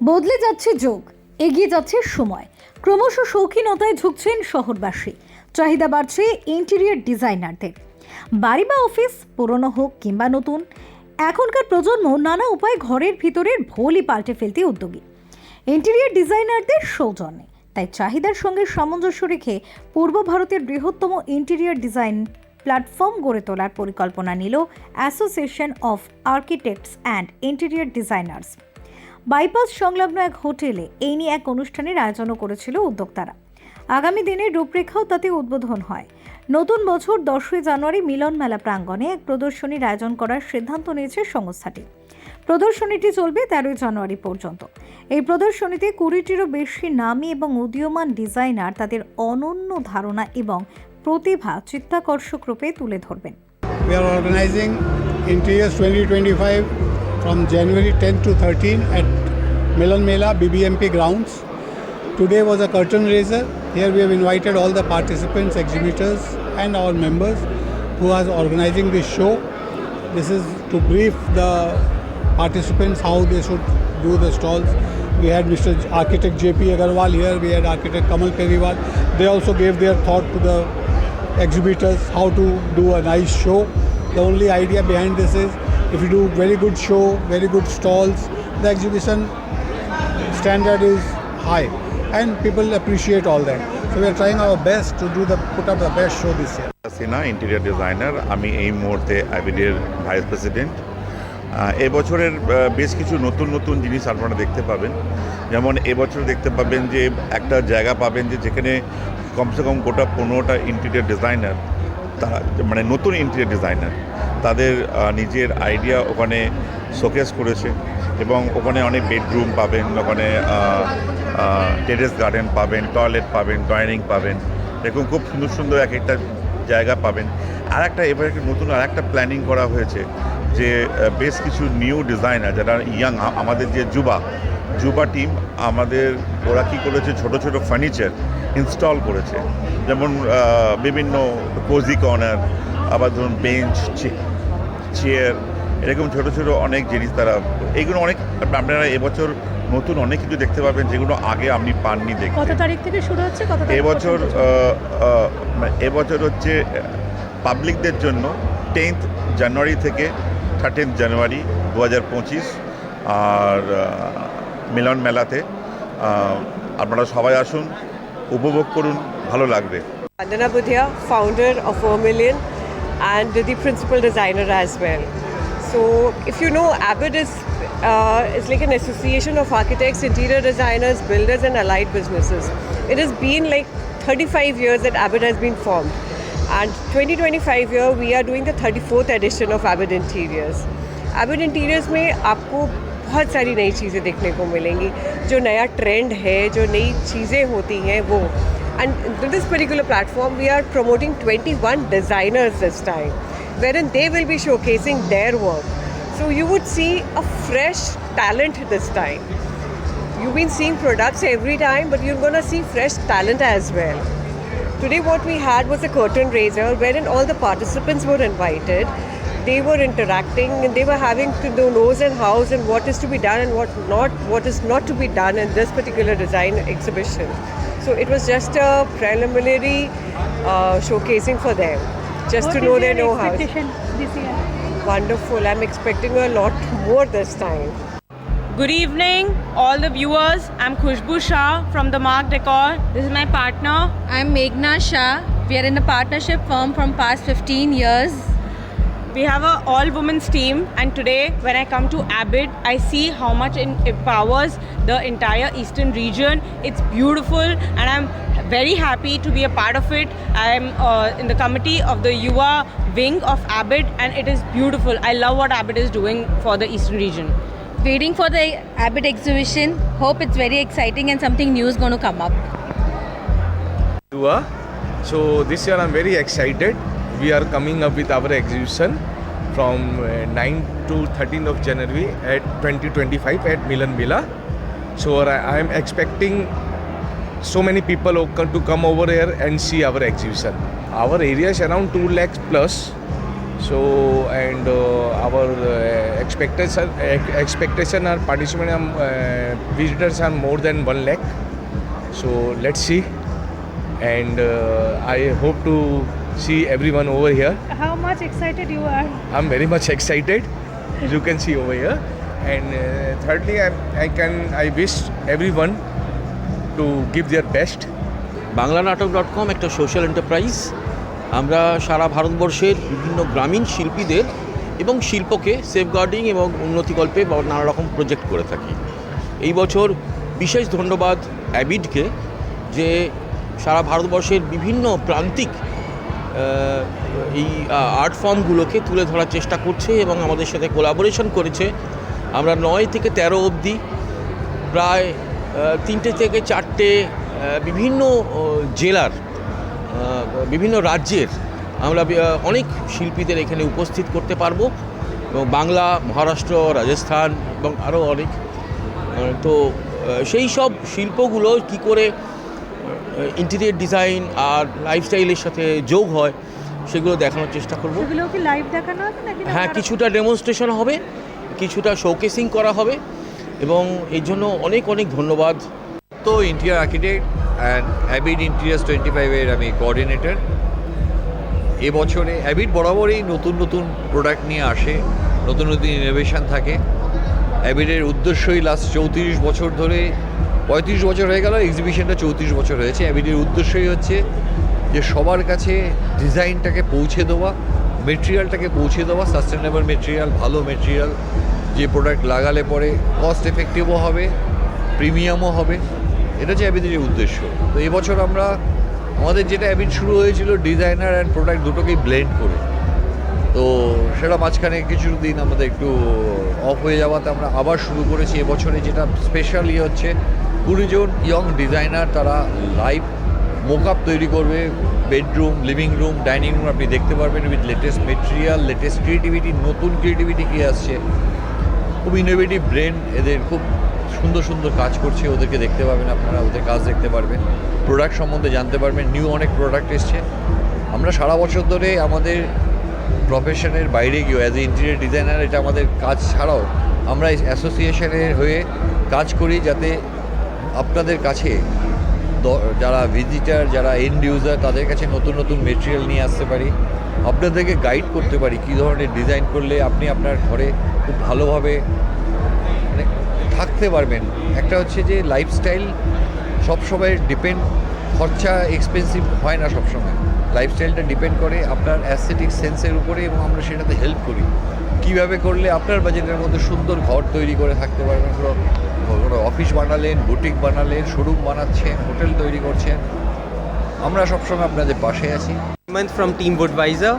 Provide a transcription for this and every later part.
বদলে যাচ্ছে যোগ, এগিয়ে যাচ্ছে সময়। ক্রমশ শৌখিনতায় ঝুঁকছেন শহরবাসী। চাহিদা বাড়ছে ইন্টেরিয়র ডিজাইনারদের। বাড়ি বা অফিস, পুরনো হোক কিংবা নতুন, এখনকার প্রজন্ম নানা উপায়ে ঘরের ভিতরের ভোলই পাল্টে ফেলতে উদ্যোগী। ইন্টেরিয়র ডিজাইনারদের সৌজন্যে, তাই চাহিদার সঙ্গে সামঞ্জস্য রেখে পূর্ব ভারতের বৃহত্তম ইন্টেরিয়র ডিজাইন প্ল্যাটফর্ম গড়ে তোলার পরিকল্পনা নিল association of architects and interior designers bypass সংলগ্ন এক হোটেলে এই নিয়ে এক অনুষ্ঠানের আয়োজনও করেছিল উদ্যোক্তারা। আগামী দিনের রূপরেখাও তাতে উদ্বোধন হয়। নতুন বছর দশই জানুয়ারি মিলন মেলা প্রাঙ্গণে এক প্রদর্শনীর আয়োজন করার সিদ্ধান্ত নিয়েছে সংস্থাটি। প্রদর্শনীটি চলবে তেরোই জানুয়ারি পর্যন্ত। এই প্রদর্শনীতে কুড়িটিরও বেশি নামী এবং উদীয়মান ডিজাইনার তাদের অনন্য ধারণা এবং প্রতিভা চিত্তাকর্ষক রূপে তুলে ধরবেন। We are organizing Interiors 2025 from January 10 to 13 at Milan Mela BBMP grounds. Today was a curtain raiser. Here we have invited all the participants, exhibitors, and our members who are organizing this show. This is to brief the participants how they should do the stalls. We had Mr. Architect JP Agarwal here, we had Architect Kamal Periwal. They also gave their thought to the exhibitors how to do a nice show. The only idea behind this is if you do very good show, very good stalls, the exhibition standard is high, and people appreciate all that. So we are trying our best to do the, put up the best show this year. সিনা interior designer আমি এই মুহূর্তে অ্যাবিডের vice president এবছরের বেশ কিছু নতুন নতুন জিনিস আপনারা দেখতে পাবেন যেমন এবছর দেখতে পাবেন যে একটা জায়গা পাবেন যে যেখানে কমসে কম গোটা পনেরোটা ইন্টেরিয়ার ডিজাইনার তারা মানে নতুন ইন্টেরিয়ার ডিজাইনার তাদের নিজের আইডিয়া ওখানে শোকেস করেছে এবং ওখানে অনেক বেডরুম পাবেন, ওখানে টেরেস গার্ডেন পাবেন টয়লেট পাবেন ডাইনিং পাবেন। এরকম খুব সুন্দর সুন্দর এক একটা জায়গা পাবেন। আর একটা এবার একটা নতুন আর একটা প্ল্যানিং করা হয়েছে যে বেশ কিছু নিউ ডিজাইনার যারা ইয়াং আমাদের যে যুবা যুবা টিম আমাদের, ওরা কী করেছে, ছোট ছোট ফার্নিচার ইনস্টল করেছে। যেমন বিভিন্ন কোজি কর্নার আবার ধরুন বেঞ্চ চেয়ার এরকম ছোট ছোট অনেক জিনিস তারা এগুলো অনেক আপনারা এবছর নতুন অনেক কিছু দেখতে পাবেন যেগুলো আগে আপনি পাননি দেখতে। কত তারিখ থেকে শুরু হচ্ছে? কত এবছর মানে এবছর হচ্ছে পাবলিকদের জন্য টেন্থ জানুয়ারি থেকে থার্টিন্থ জানুয়ারি দু হাজার পঁচিশ আর মিলন মেলাতে আপনারা সবাই আসুন উপভোগ করুন ভালো লাগবে। Vandana Budhia, founder of Vermilion and the principal designer as well. So, if you know, Abbott is, uh, is like an association of architects, interior designers, builders, and allied businesses. It has been like 35 years that Abbott has been formed. And 2025 year, we are doing the 34th edition of Abbott Interiors. Abbott Interiors में आपको बहुत सारी नई चीज़ें देखने को मिलेंगी जो नया ट्रेंड है जो नई चीज़ें होती हैं वो to this particular platform, we are promoting 21 designers this time, wherein they will be showcasing their work. So you would see a fresh talent this time. You've been seeing products every time, but you're gonna see fresh talent as well. Today, what we had was a curtain raiser wherein all the participants were invited. They were interacting and they were having to know nose and house and what is to be done and what not, what is not to be done in this particular design exhibition. So it was just a preliminary uh, showcasing for them, just What to know your their know-how. this year? Wonderful. I'm expecting a lot more this time. Good evening, all the viewers. I'm Khushbu Shah from the Mark Decor. This is my partner. I'm Meghna Shah. We are in a partnership firm from past 15 years. We have a all women's team, and today, when I come to Abbott, I see how much it empowers the entire eastern region. It's beautiful, and I'm very happy to be a part of it. I'm uh, in the committee of the Yuva wing of Abbott, and it is beautiful. I love what Abbott is doing for the eastern region. Waiting for the Abbott exhibition. Hope it's very exciting and something new is going to come up. Dua. So this year I'm very excited. We are coming up with our exhibition from uh, 9 to 13th of January at 2025 at Milan Mila. So I am expecting so many people to come over here and see our exhibition. Our area is around 2 lakhs plus So and uh, our uh, expectation ex- expectation are participant um, uh, visitors are more than one lakh. So let's see, and uh, I hope to see everyone over here. How much excited you are? I'm very much excited, as you can see over here. And uh, thirdly, I, I can I wish everyone to give their best. Bangla natak dot com একটা social enterprise আমরা সারা ভারতবর্ষের বিভিন্ন গ্রামীণ শিল্পীদের এবং শিল্পকে safeguarding এবং উন্নতিকল্পে বা নানা রকম প্রজেক্ট করে থাকি এই বছর বিশেষ ধন্যবাদ অ্যাবিডকে যে সারা ভারতবর্ষের বিভিন্ন প্রান্তিক এই আর্ট ফর্মগুলোকে তুলে ধরার চেষ্টা করছে এবং আমাদের সাথে কোলাবোরেশন করেছে। আমরা নয় থেকে তেরো অবধি প্রায় তিনটে থেকে চারটে বিভিন্ন জেলার বিভিন্ন রাজ্যের আমরা অনেক শিল্পীদের এখানে উপস্থিত করতে পারব এবং বাংলা, মহারাষ্ট্র, রাজস্থান এবং আরও অনেক। তো সেই সব শিল্পগুলো কি করে ইন্টেরিয়ার ডিজাইন আর লাইফস্টাইলের সাথে যোগ হয় সেগুলো দেখানোর চেষ্টা করব। সেগুলো কি লাইভ দেখানো হবে নাকি হ্যাঁ কিছুটা ডেমনস্ট্রেশন হবে কিছুটা শোকেসিং করা হবে এবং এই জন্য অনেক অনেক ধন্যবাদ। তো interior architect and ABID interiors twenty ফাইভের আমি কোঅর্ডিনেটর এবছরে অ্যাবিড বরাবরই নতুন নতুন প্রোডাক্ট নিয়ে আসে নতুন নতুন ইনোভেশন থাকে। অ্যাবিডের উদ্দেশ্যই লাস্ট চৌত্রিশ বছর ধরে পঁয়ত্রিশ বছর হয়ে গেল এক্সিবিশনটা চৌত্রিশ বছর হয়েছে। এবিডির উদ্দেশ্যই হচ্ছে যে সবার কাছে ডিজাইনটাকে পৌঁছে দেওয়া মেটেরিয়ালটাকে পৌঁছে দেওয়া সাস্টেনেবল মেটেরিয়াল ভালো মেটেরিয়াল যে প্রোডাক্ট লাগালে পরে কস্ট এফেক্টিভও হবে প্রিমিয়ামও হবে। এটা হচ্ছে অ্যাবিদের উদ্দেশ্য। তো এবছর আমরা, আমাদের যেটা অ্যাবিড শুরু হয়েছিল ডিজাইনার অ্যান্ড প্রোডাক্ট দুটোকেই ব্লেন্ড করে। তো সেটা মাঝখানে কিছু দিন আমাদের একটু অফ হয়ে যাওয়াতে আমরা আবার শুরু করেছি। এবছরে যেটা স্পেশাল হচ্ছে কুড়ি জন ইয়ং ডিজাইনার তারা লাইভ মোকআপ তৈরি করবে bedroom living room dining room আপনি দেখতে পারবেন with latest material latest creativity নতুন ক্রিয়েটিভিটি কী আসছে। খুব ইনোভেটিভ ব্রেন এদের খুব সুন্দর সুন্দর কাজ করছে, ওদেরকে দেখতে পাবেন আপনারা, ওদের কাজ দেখতে পারবেন। প্রোডাক্ট সম্বন্ধে জানতে পারবেন নিউ অনেক প্রোডাক্ট এসছে। আমরা সারা বছর ধরে আমাদের প্রফেশনের বাইরে গিয়েও অ্যাজ এ ইন্টেরিয়ার ডিজাইনার এটা আমাদের কাজ ছাড়াও আমরা অ্যাসোসিয়েশনের হয়ে কাজ করি যাতে আপনাদের কাছে যারা ভিজিটার যারা এন্ড ইউজার তাদের কাছে নতুন নতুন মেটেরিয়াল নিয়ে আসতে পারি। আপনাদেরকে গাইড করতে পারি কী ধরনের ডিজাইন করলে আপনি আপনার ঘরে খুব ভালোভাবে মানে থাকতে পারবেন। একটা হচ্ছে যে লাইফস্টাইল সবসময় ডিপেন্ড খরচা এক্সপেন্সিভ হয় না সবসময়। লাইফস্টাইলটা ডিপেন্ড করে আপনার অ্যাসথেটিক সেন্সের উপরে এবং আমরা সেটাতে হেল্প করি। কীভাবে করলে আপনার বাজেটের মধ্যে সুন্দর ঘর তৈরি করে থাকতে পারবেন কোনো অফিস বানালেন বুটিক বানালেন শোরুম বানাচ্ছেন হোটেল তৈরি করছেন। আমরা সবসময় আপনাদের পাশে আছি। From team Budweiser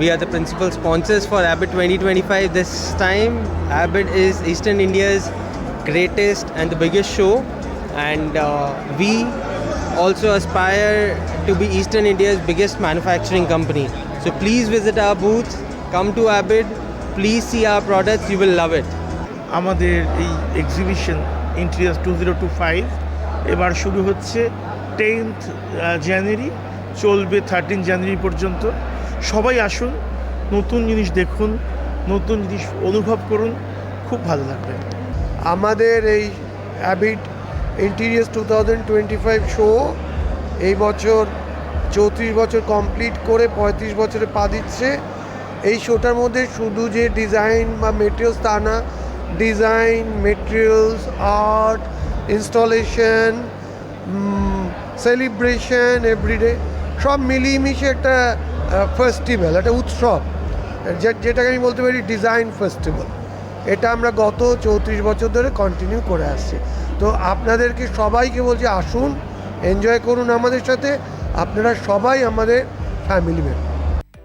we are the principal sponsors for ABID twenty twenty five this time ABID is eastern India's greatest and the biggest show and we also aspire to be eastern India's biggest manufacturing company so please visit our booth come to ABID please see our products you will love it আমাদের এই exhibition interiors two zero two five এবার শুরু হচ্ছে tenth জানুয়ারি চলবে thirteen জানুয়ারি পর্যন্ত। সবাই আসুন, নতুন জিনিস দেখুন, নতুন জিনিস অনুভব করুন, খুব ভালো লাগবে। আমাদের এই ABID interiors two thousand twenty five show এই বছর চৌত্রিশ বছর কমপ্লিট করে পঁয়ত্রিশ বছরে পা দিচ্ছে। এই শোটার মধ্যে শুধু যে ডিজাইন বা মেটেরিয়ালস তা না design materials art installation celebration everyday সব মিলিয়ে মিশে একটা ফেস্টিভ্যাল একটা উৎসব যেটাকে আমি বলতে পারি ডিজাইন ফেস্টিভ্যাল এটা আমরা গত চৌত্রিশ বছর ধরে কন্টিনিউ করে আসছি। তো আপনাদেরকে সবাইকে বলছি আসুন এনজয় করুন আমাদের সাথে। আপনারা সবাই আমাদের ফ্যামিলি মেম্বার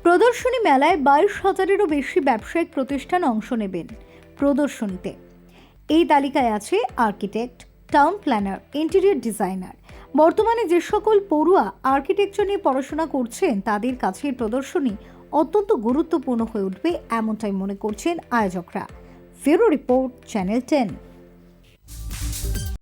প্রদর্শনী মেলায় বাইশ হাজারেরও বেশি ব্যবসায়িক প্রতিষ্ঠান অংশ নেবেন। প্রদর্শনীতে। এই তালিকায় আছে architect, town planner, interior designer. বর্তমানে যে সকল পড়ুয়া আর্কিটেকচার নিয়ে পড়াশোনা করছেন, তাদের কাছে প্রদর্শনী অত্যন্ত গুরুত্বপূর্ণ হয়ে উঠবে, এমনটাই মনে করছেন আয়োজকরা। ফেরো রিপোর্ট, চ্যানেল টেন।